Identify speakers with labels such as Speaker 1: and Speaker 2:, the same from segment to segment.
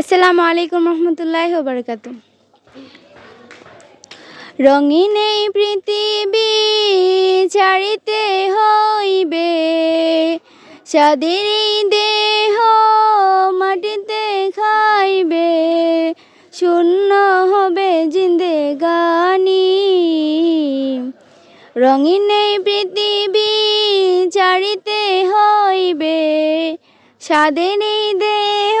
Speaker 1: আসসালামু আলাইকুম রহমতুল্লাহ বারকাত রঙিন এই পৃথিবী ছাড়িতে হইবে সাদের দেহ মাটিতে খাইবে, শূন্য হবে জিন্দে গানি রঙিন এই পৃথিবী ছাড়িতে হইবে স্বাদের এই দেহ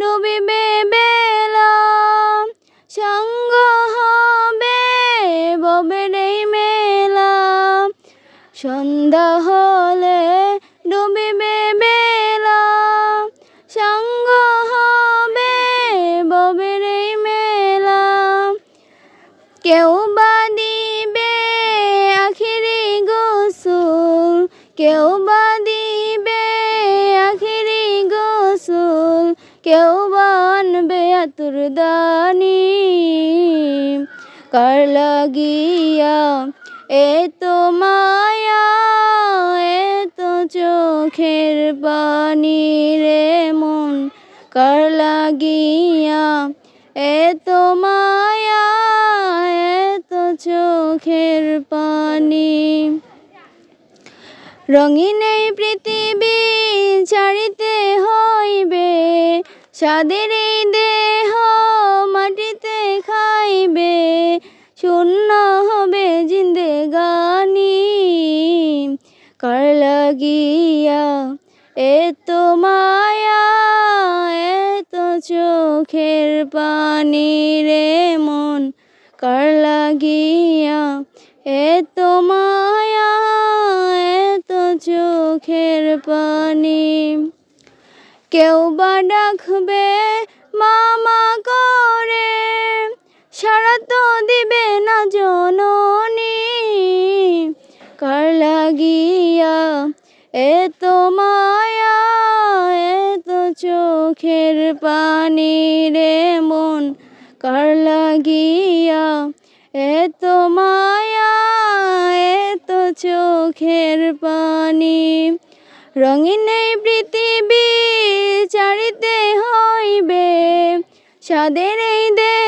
Speaker 1: ডুবিবে বেলা সঙ্গ হবে ববের এই মেলা। সন্ধ্যা হলে ডুবিবে বেলা সঙ্গ হবে ববের এই মেলা। কেউ বা দিবে আখিরি গোসল, কেউ বা দানি কার লাগিয়া এত মায়া এত চোখের পানি রে মন। কার লাগিয়া এত মায়া এত চোখের পানি। রঙিন এই পৃথিবী ছাড়িতে হইবে সাদের শূন্য হবে জিন্দেগানি। কার লাগিয়া এত মায়া এত চোখের পানি রে মন। কার লাগিয়া এত মায়া এত চোখের পানি। কেউ বা ডাকবে, মামা করে সারা তো দিবে না জননী, কার লাগিয়া এত মায়া এত চোখের পানি রে মন, কার লাগিয়া এত মায়া এত চোখের পানি। রঙিন এই পৃথিবী চারিতে হইবে সাদের এই দেহ